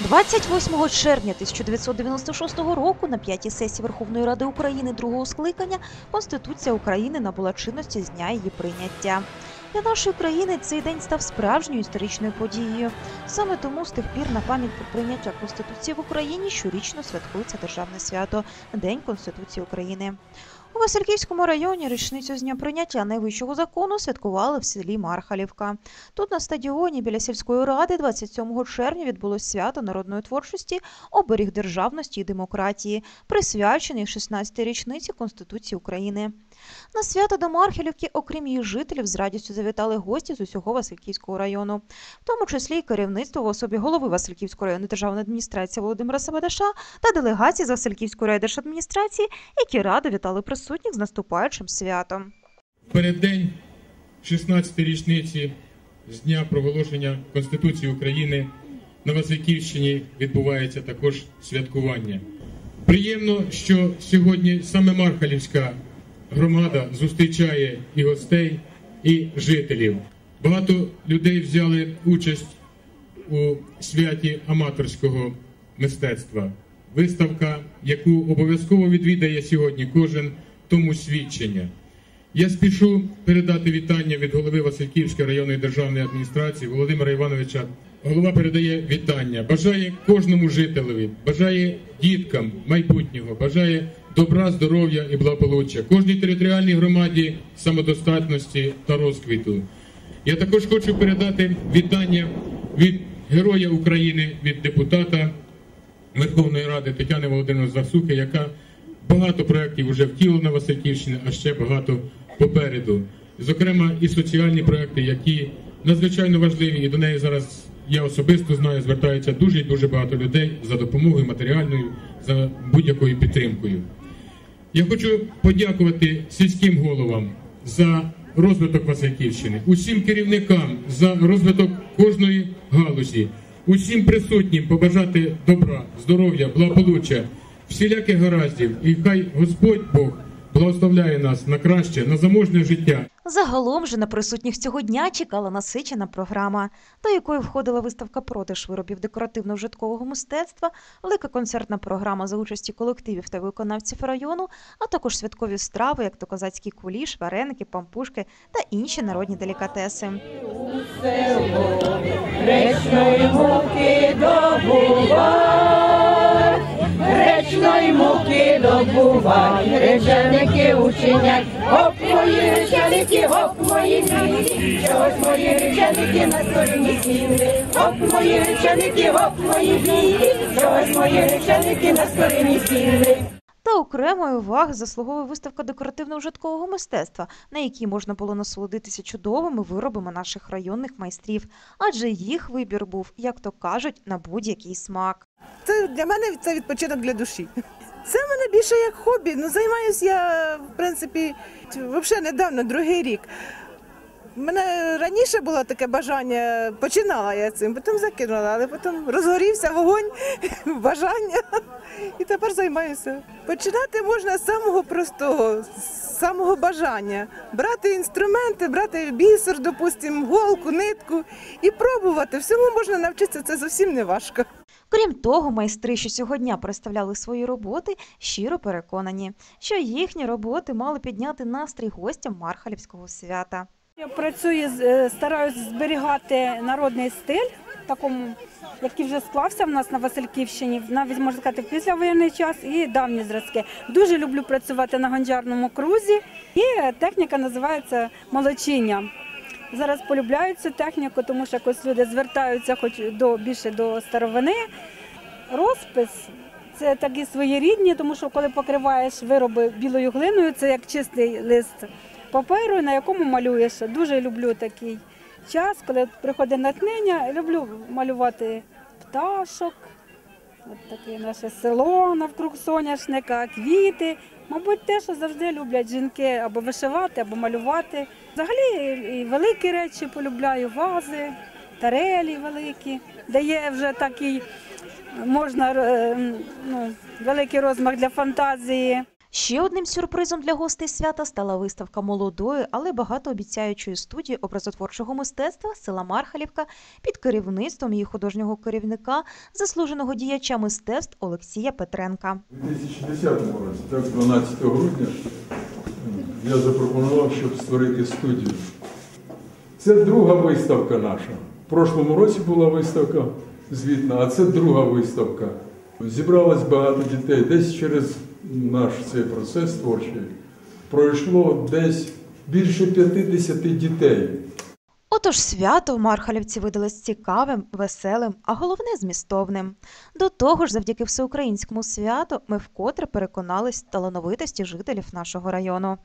28 червня 1996 року на п'ятій сесії Верховної Ради України другого скликання Конституція України набула чинності з дня її прийняття. Для нашої країни цей день став справжньою історичною подією. Саме тому з тих пір на пам'ять про прийняття Конституції в Україні щорічно святкується державне свято День Конституції України. Васильківському районі річницю з дня прийняття найвищого закону святкували в селі Мархалівка. Тут на стадіоні біля сільської ради 27 червня відбулось свято народної творчості оберіг державності і демократії, присвячений 16-й річниці Конституції України. На свято до Мархалівки, окрім її жителів, з радістю завітали гості з усього Васильківського району, в тому числі й керівництво в особі голови Васильківської районної державної адміністрації Володимира Сабадаша та делегації з Васильківської райдержадміністрації, які радо вітали присутніх з наступаючим святом. Переддень 16-ї річниці з дня проголошення Конституції України на Васильківщині відбувається також святкування. Приємно, що сьогодні саме Мархалівська громада зустрічає і гостей, і жителів. Багато людей взяли участь у святі аматорського мистецтва. Виставка, яку обов'язково відвідає сьогодні кожен, тому свідчення. Я спішу передати вітання від голови Васильківської районної державної адміністрації Володимира Івановича. Голова передає вітання, бажає кожному жителеві, бажає діткам майбутнього, бажає добра, здоров'я і благополуччя, кожній територіальній громаді самодостатності та розквіту. Я також хочу передати вітання від Героя України, від депутата Верховної Ради Тетяни Володимировни Засухи, яка багато проєктів вже втілила на Васильківщині, а ще багато попереду. Зокрема, і соціальні проекти, які надзвичайно важливі, і до неї зараз я особисто знаю, звертаються дуже і дуже багато людей за допомогою матеріальною, за будь-якою підтримкою. Я хочу подякувати сільським головам за розвиток Васильківщини, усім керівникам за розвиток кожної галузі, усім присутнім побажати добра, здоров'я, благополуччя, всіляких гараздів, і хай Господь Бог благословляє нас на краще, на заможне життя. Загалом же на присутніх цього дня чекала насичена програма, до якої входила виставка продаж виробів декоративно-вжиткового мистецтва, велика концертна програма за участі колективів та виконавців району, а також святкові страви, як то козацький куліш, вареники, пампушки та інші народні делікатеси. Речної муки добувай, речної муки добувай, реченики учинять, гоп мої реченики, гоп мої білі, чогось мої реченики на стороні сіли, гоп мої реченики, гоп мої білі, чогось мої реченики на стороні сіли. Та окремої уваги заслуговує виставка декоративно-вжиткового мистецтва, на якій можна було насолодитися чудовими виробами наших районних майстрів, адже їх вибір був, як то кажуть, на будь-який смак. Це для мене це відпочинок для душі. Це в мене більше як хобі. Ну, займаюся я, в принципі, взагалі недавно, другий рік. У мене раніше було таке бажання, починала я цим, потім закинула, але потім розгорівся вогонь, бажання. І тепер займаюся. Починати можна з самого простого, самого бажання. Брати інструменти, брати бісер, допустимо, голку, нитку і пробувати. Всьому можна навчитися, це зовсім не важко. Крім того, майстри, що сьогодні представляли свої роботи, щиро переконані, що їхні роботи мали підняти настрій гостям Мархалівського свята. Я працюю, з- е, стараюсь зберігати народний стиль, такому, який вже склався в нас на Васильківщині, навіть можна сказати, в післявоєнний час і давні зразки. Дуже люблю працювати на гончарному крузі. І техніка називається молочіння. Зараз полюбляють цю техніку, тому що якось люди звертаються хоч до більше до старовини. Розпис це такі своєрідні, тому що коли покриваєш вироби білою глиною, це як чистий лист паперу, на якому малюєш. Дуже люблю такий час, коли приходить натхнення, люблю малювати пташок, от таке наше село навкруг соняшника, квіти. Мабуть, те, що завжди люблять жінки або вишивати, або малювати. Взагалі і великі речі полюбляю, вази, тарелі великі, де є вже такий можна е, ну, великий розмах для фантазії. Ще одним сюрпризом для гостей свята стала виставка молодої, але багатообіцяючої студії образотворчого мистецтва села Мархалівка під керівництвом її художнього керівника, заслуженого діяча мистецтв Олексія Петренка. У 2010 році, так, 12 грудня, я запропонував, щоб створити студію. Це друга виставка наша. В прошлому році була виставка звітна, а це друга виставка. Зібралось багато дітей. Десь через наш цей процес творчий пройшло десь більше 50 дітей. Отож, свято в Мархалівці видалось цікавим, веселим, а головне змістовним. До того ж, завдяки всеукраїнському святу ми вкотре переконались талановитості жителів нашого району.